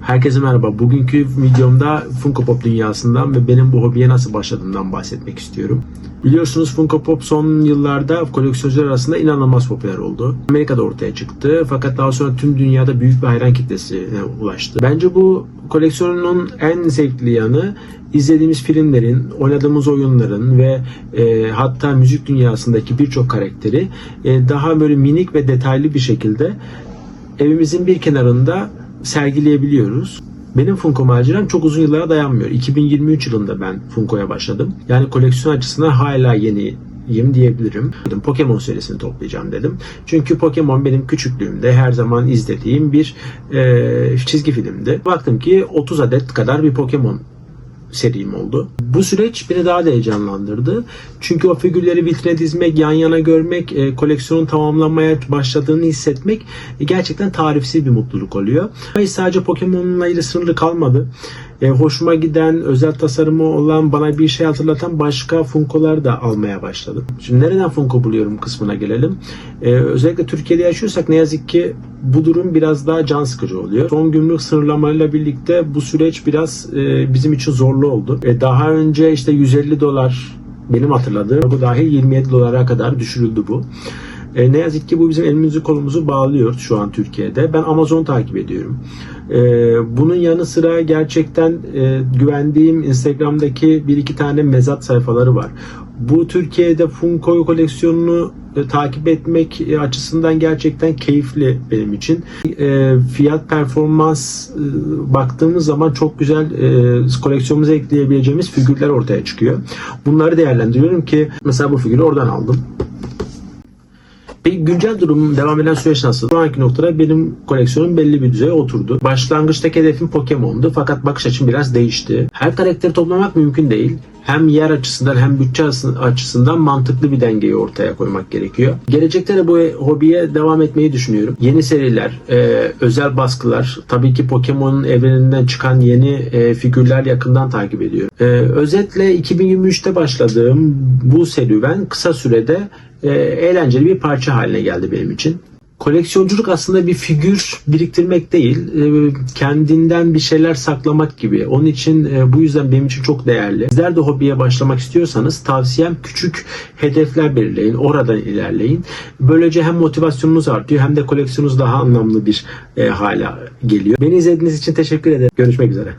Herkese merhaba. Bugünkü videomda Funko Pop dünyasından ve benim bu hobiye nasıl başladığımdan bahsetmek istiyorum. Biliyorsunuz Funko Pop son yıllarda koleksiyoncular arasında inanılmaz popüler oldu. Amerika'da ortaya çıktı fakat daha sonra tüm dünyada büyük bir hayran kitlesine ulaştı. Bence bu koleksiyonun en zevkli yanı izlediğimiz filmlerin, oynadığımız oyunların ve e, hatta müzik dünyasındaki birçok karakteri e, daha böyle minik ve detaylı bir şekilde evimizin bir kenarında sergileyebiliyoruz. Benim Funko maceram çok uzun yıllara dayanmıyor. 2023 yılında ben Funko'ya başladım. Yani koleksiyon açısından hala yeniyim diyebilirim. Dedim, Pokemon serisini toplayacağım dedim. Çünkü Pokemon benim küçüklüğümde her zaman izlediğim bir e, çizgi filmdi. Baktım ki 30 adet kadar bir Pokemon serim oldu. Bu süreç beni daha da heyecanlandırdı. Çünkü o figürleri vitrine dizmek, yan yana görmek, e, koleksiyonun tamamlanmaya başladığını hissetmek e, gerçekten tarifsiz bir mutluluk oluyor. Hayır sadece Pokemon'la ilgili sınırlı kalmadı. E, hoşuma giden, özel tasarımı olan, bana bir şey hatırlatan başka Funko'lar da almaya başladım. Şimdi nereden Funko buluyorum kısmına gelelim. E, özellikle Türkiye'de yaşıyorsak ne yazık ki bu durum biraz daha can sıkıcı oluyor. Son gümrük sınırlamalarıyla birlikte bu süreç biraz e, bizim için zorlu oldu. E, daha önce işte 150 dolar benim hatırladığım bu dahil 27 dolara kadar düşürüldü bu. E, ne yazık ki bu bizim elimizi kolumuzu bağlıyor şu an Türkiye'de. Ben Amazon takip ediyorum. E, bunun yanı sıra gerçekten e, güvendiğim Instagram'daki bir iki tane mezat sayfaları var. Bu Türkiye'de Funko koleksiyonunu e, takip etmek e, açısından gerçekten keyifli benim için. E, fiyat performans e, baktığımız zaman çok güzel e, koleksiyonumuza ekleyebileceğimiz figürler ortaya çıkıyor. Bunları değerlendiriyorum ki mesela bu figürü oradan aldım. Peki güncel durum devam eden süreç nasıl? Şu anki noktada benim koleksiyonum belli bir düzeye oturdu. Başlangıçtaki hedefim Pokemon'du fakat bakış açım biraz değişti. Her karakteri toplamak mümkün değil. Hem yer açısından hem bütçe açısından mantıklı bir dengeyi ortaya koymak gerekiyor. Gelecekte de bu hobiye devam etmeyi düşünüyorum. Yeni seriler, e, özel baskılar, tabii ki Pokemon'un evreninden çıkan yeni e, figürler yakından takip ediyorum. E, özetle 2023'te başladığım bu serüven kısa sürede e, eğlenceli bir parça haline geldi benim için. Koleksiyonculuk aslında bir figür biriktirmek değil, e, kendinden bir şeyler saklamak gibi. Onun için e, bu yüzden benim için çok değerli. Sizler de hobiye başlamak istiyorsanız tavsiyem küçük hedefler belirleyin, oradan ilerleyin. Böylece hem motivasyonunuz artıyor hem de koleksiyonunuz daha anlamlı bir e, hale geliyor. Beni izlediğiniz için teşekkür ederim. Görüşmek üzere.